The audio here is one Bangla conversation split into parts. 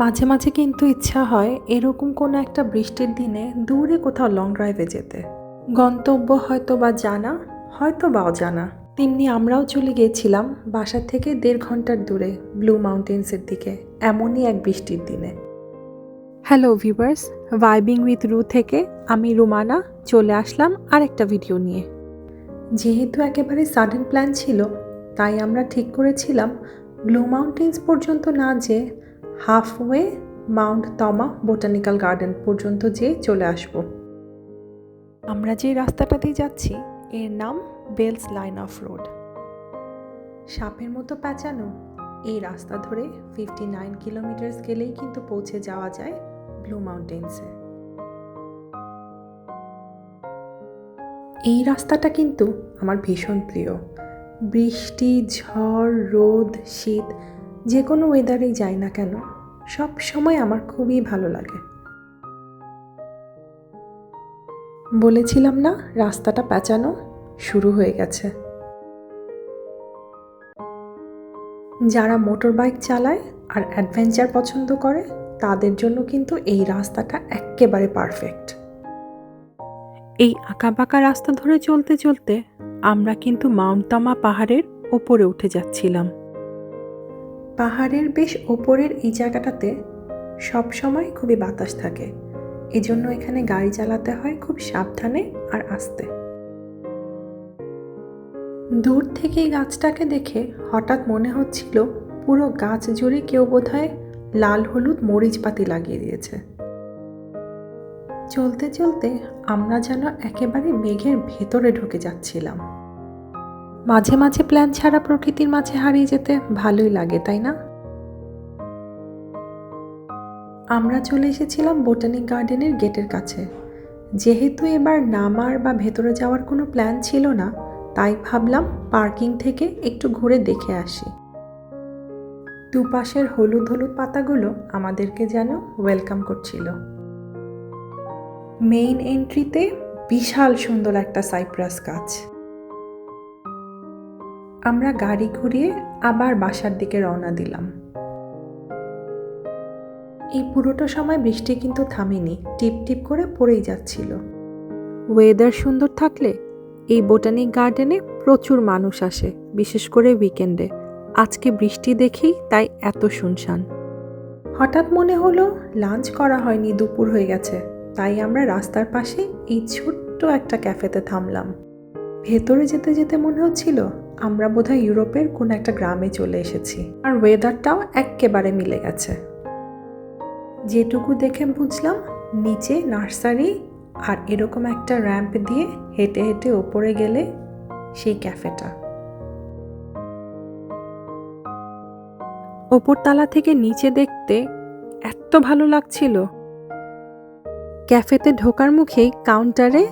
মাঝে মাঝে কিন্তু ইচ্ছা হয় এরকম কোনো একটা বৃষ্টির দিনে দূরে কোথাও লং ড্রাইভে যেতে। গন্তব্য হয়তো বা জানা হয়তো বা অজানা। তেমনি আমরাও চলে গিয়েছিলাম বাসা থেকে দেড় ঘণ্টার দূরে ব্লু মাউন্টেন্সের দিকে, এমনই এক বৃষ্টির দিনে। হ্যালো ভিভার্স ভাইবিং উইথ রু থেকে আমি রুমানা চলে আসলাম আরেকটা ভিডিও নিয়ে। যেহেতু একেবারে সাডেন প্ল্যান ছিল, তাই আমরা ঠিক করেছিলাম ব্লু মাউন্টেন্স পর্যন্ত না যেয়ে halfway Mount Tomah botanical garden পর্যন্ত যেয়ে চলে আসব। আমরা যে রাস্তাটা দিয়ে যাচ্ছি, এর নাম বেলস লাইন অফ রোড। সাপের মতো প্যাঁচানো, এই রাস্তা ধরে ফিফটি নাইন কিলোমিটার্স গেলেই কিন্তু পৌঁছে যাওয়া যায় ব্লু মাউন্টেন্সে এই রাস্তাটা কিন্তু আমার ভীষণ প্রিয়। বৃষ্টি, ঝড়, রোদ, শীত, যে কোনো ওয়েদারেই যাই না কেন সব সময় আমার খুবই ভালো লাগে। বলেছিলাম না রাস্তাটা পেঁচানো? শুরু হয়ে গেছে। যারা মোটর বাইক চালায় আর অ্যাডভেঞ্চার পছন্দ করে, তাদের জন্য কিন্তু এই রাস্তাটা একেবারে পারফেক্ট। এই আঁকাবাঁকা রাস্তা ধরে চলতে চলতে আমরা কিন্তু মাউন্ট তামা পাহাড়ের ওপরে উঠে যাচ্ছিলাম। পাহাড়ের বেশ ওপরের এই জায়গাটাতে সবসময় খুবই বাতাস থাকে। এজন্য এখানে গাড়ি চালাতে হয় খুব সাবধানে আর আস্তে। দূর থেকে গাছটাকে দেখে হঠাৎ মনে হচ্ছিল পুরো গাছ জুড়ে কেউ বোধহয় লাল হলুদ মরিচ পাতি লাগিয়ে দিয়েছে। চলতে চলতে আমরা যেন একেবারে মেঘের ভেতরে ঢুকে যাচ্ছিলাম। মাঝে মাঝে প্ল্যান ছাড়া প্রকৃতির মাঝে হারিয়ে যেতে ভালোই লাগে, তাই না? আমরা চলে এসেছিলাম বোটানিক গার্ডেনের গেটের কাছে। যেহেতু এবার নামার বা ভেতরে যাওয়ার কোনো প্ল্যান ছিল না, তাই ভাবলাম পার্কিং থেকে একটু ঘুরে দেখে আসি। দুপাশের হলুদ হলুদ পাতাগুলো আমাদেরকে যেন ওয়েলকাম করছিল। মেইন এন্ট্রিতে বিশাল সুন্দর একটা সাইপ্রাস গাছ। আমরা গাড়ি ঘুরিয়ে আবার বাসার দিকে রওনা দিলাম। এই পুরোটা সময় বৃষ্টি কিন্তু থামেনি, টিপ টিপ করে পড়েই যাচ্ছিল। ওয়েদার সুন্দর থাকলে এই বোটানিক গার্ডেনে প্রচুর মানুষ আসে, বিশেষ করে উইকেন্ডে আজকে বৃষ্টি দেখেই তাই এত শুনশান। হঠাৎ মনে হলো লাঞ্চ করা হয়নি, দুপুর হয়ে গেছে। তাই আমরা রাস্তার পাশে এই ছোট্ট একটা ক্যাফেতে থামলাম। ভেতরে যেতে যেতে মনে হচ্ছিল আমরা বোধহয় ইউরোপের কোনো একটা গ্রামে চলে এসেছি। আর ওয়েদারটাও এক্কেবারে মিলে গেছে। যেটুকু দেখে বুঝলাম, নিচে নার্সারি আর এরকম একটা র্যাম্প দিয়ে হেঁটে হেঁটে ওপরে গেলে সেই ক্যাফেটা। ওপরতলা থেকে নিচে দেখতে এত ভালো লাগছিল। ক্যাফেতে ঢোকার মুখেই কাউন্টারে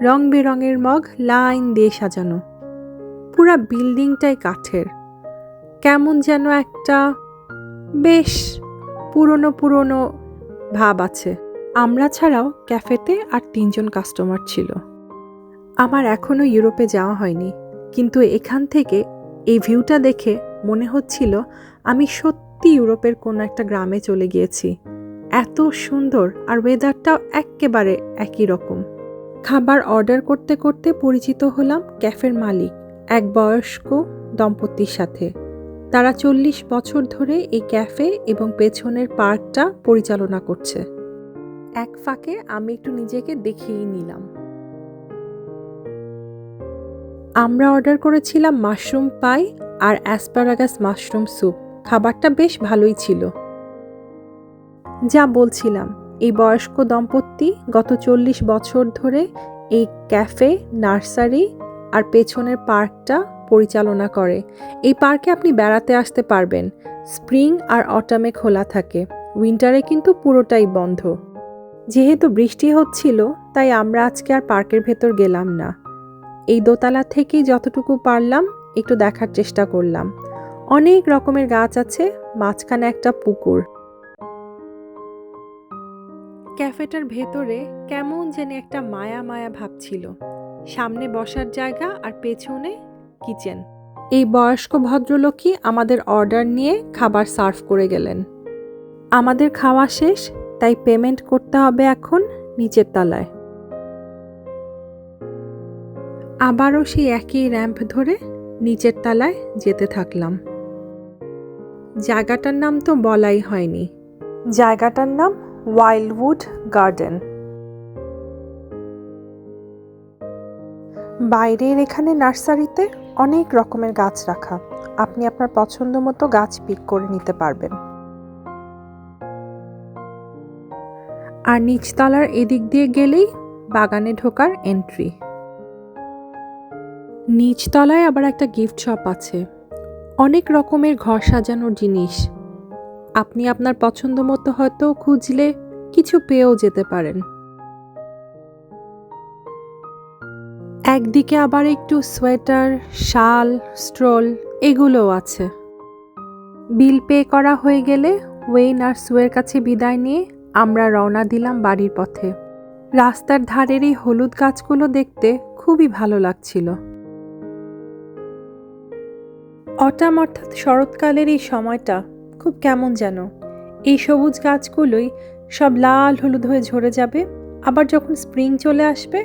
রং বেরঙের মগ লাইন দিয়ে সাজানো। পুরা বিল্ডিংটাই কাঠের। কেমন যেন একটা বেশ পুরনো পুরনো ভাব আছে। আমরা ছাড়াও ক্যাফেতে আর তিনজন কাস্টমার ছিল। আমার এখনও ইউরোপে যাওয়া হয়নি, কিন্তু এখান থেকে এই ভিউটা দেখে মনে হচ্ছিল আমি সত্যি ইউরোপের কোনো একটা গ্রামে চলে গিয়েছি। এত সুন্দর আর ওয়েদারটাও একেবারে একই রকম। খাবার অর্ডার করতে করতে পরিচিত হলাম ক্যাফের মালিক। এক বয়স্ক দম্পতির সাথে। তারা চল্লিশ বছর ধরে এই ক্যাফে এবং পেছনের পার্কটা পরিচালনা করছে। এক ফাঁকে আমি একটু নিজেকে দেখিয়ে নিলাম। আমরা অর্ডার করেছিলাম মাশরুম পাই আর অ্যাসপারাগাস মাশরুম স্যুপ। খাবারটা বেশ ভালোই ছিল। যা বলছিলাম, এই বয়স্ক দম্পতি গত চল্লিশ বছর ধরে এই ক্যাফে, নার্সারি আর পেছনের পার্কটা পরিচালনা করে। এই পার্কে আপনি বেড়াতে আসতে পারবেন। স্প্রিং আর অটামে খোলা থাকে। উইন্টারে কিন্তু পুরোটাই বন্ধ। যেহেতু বৃষ্টি হচ্ছিল, তাই আমরা আজকে আর পার্কের ভেতর গেলাম না। এই দোতলা থেকেই যতটুকু পারলাম, একটু দেখার চেষ্টা করলাম। অনেক রকমের গাছ আছে, মাঝখানে একটা পুকুর। ক্যাফেটার ভেতরে কেমন যেন একটা মায়া মায়া ভাব ছিল। সামনে বসার জায়গা আর পেছনে কিচেন। এই বয়স্ক ভদ্রলোকই আমাদের অর্ডার নিয়ে খাবার সার্ভ করে গেলেন। আমাদের খাওয়া শেষ, তাই পেমেন্ট করতে হবে এখন নিচের তলায়। আবারও সেই একই র্যাম্প ধরে নিচের তলায় যেতে থাকলাম। জায়গাটার নাম তো বলাই হয়নি। জায়গাটার নাম ওয়াইল্ডউড গার্ডেন। বাইরের এখানে নার্সারিতে অনেক রকমের গাছ রাখা। আপনি আপনার পছন্দ মতো গাছ পিক করে নিতে পারবেন। আর নিচতলার এদিক দিয়ে গেলেই বাগানে ঢোকার এন্ট্রি নিচতলায় আবার একটা গিফট শপ আছে। অনেক রকমের ঘর সাজানোর জিনিস। আপনি আপনার পছন্দ মতো হয়তো খুঁজলে কিছু পেয়েও যেতে পারেন। একদিকে আবার একটু সোয়েটার, শাল, স্ট্রোল, এগুলোও আছে। বিল পে করা হয়ে গেলে ওয়েন আর সুয়ের কাছে বিদায় নিয়ে আমরা রওনা দিলাম বাড়ির পথে। রাস্তার ধারের এই হলুদ গাছগুলো দেখতে খুবই ভালো লাগছিল। অটাম অর্থাৎ শরৎকালের এই সময়টা খুব কেমন যেন। এই সবুজ গাছগুলোই সব লাল হলুদ হয়ে ঝরে যাবে, আবার যখন স্প্রিং চলে আসবে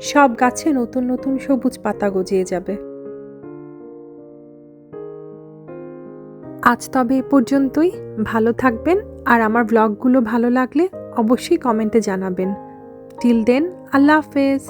সব গাছে নতুন নতুন সবুজ পাতা গজিয়ে যাবে। আজ তবে এ পর্যন্তই। ভালো থাকবেন আর আমার ব্লগগুলো ভালো লাগলে অবশ্যই কমেন্টে জানাবেন। টিল দেন আল্লাহ হাফেজ।